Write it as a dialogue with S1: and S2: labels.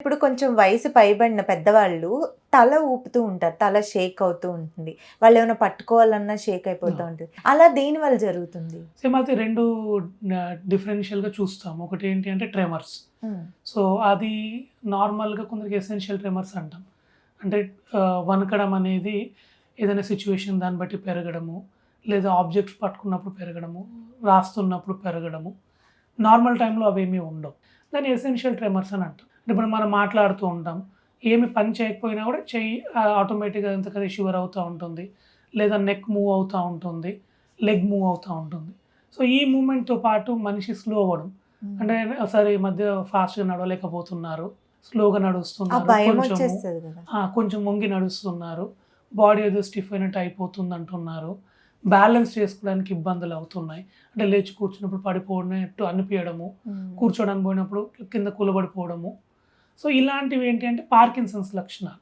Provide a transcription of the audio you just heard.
S1: ఇప్పుడు కొంచెం వయసు పైబడిన పెద్దవాళ్ళు తల ఊపుతూ ఉంటారు తల షేక్ అవుతూ ఉంటుంది. వాళ్ళు ఏమైనా పట్టుకోవాలన్నా షేక్ అయిపోతూ ఉంటుంది. అలా దేని వల్ల జరుగుతుంది?
S2: సేమ్ అయితే రెండు డిఫరెన్షియల్గా చూస్తాం. ఒకటి ఏంటి అంటే ట్రెమర్స్. సో అది నార్మల్గా కొందరికి ఎసెన్షియల్ ట్రెమర్స్ అంటాం. అంటే ఆ, వణకడం అనేది ఏదైనా సిచ్యువేషన్ దాన్ని బట్టి పెరగడము లేదా ఆబ్జెక్ట్స్ పట్టుకున్నప్పుడు పెరగడము రాస్తున్నప్పుడు పెరగడము. నార్మల్ టైంలో అవేమీ ఉండవు. దాన్ని ఎసెన్షియల్ ట్రెమర్స్ అని అంటాం. అంటే ఇప్పుడు మనం మాట్లాడుతూ ఉంటాం. ఏమి పని చేయకపోయినా కూడా చెయ్యి ఆటోమేటిక్గా ఎంతకది షుగర్ అవుతూ ఉంటుంది. లేదా నెక్ మూవ్ అవుతూ ఉంటుంది. లెగ్ మూవ్ అవుతూ ఉంటుంది. సో ఈ మూమెంట్తో పాటు మనిషి స్లో అవ్వడం. అంటే సరే ఈ మధ్య ఫాస్ట్గా నడవలేకపోతున్నారు. స్లోగా నడుస్తున్నారు. కొంచెం కొంచెం వంగి నడుస్తున్నారు. బాడీ ఏదో స్టిఫ్ అయినట్టు అయిపోతుంది అంటున్నారు. బ్యాలెన్స్ చేసుకోవడానికి ఇబ్బందులు అవుతున్నాయి. అంటే లేచి కూర్చున్నప్పుడు పడిపోవడట్టు అనిపించడము. కూర్చోడానికి పోయినప్పుడు కింద కూలబడిపోవడము. సో ఇలాంటివి ఏంటి అంటే పార్కిన్సన్స్ లక్షణాలు.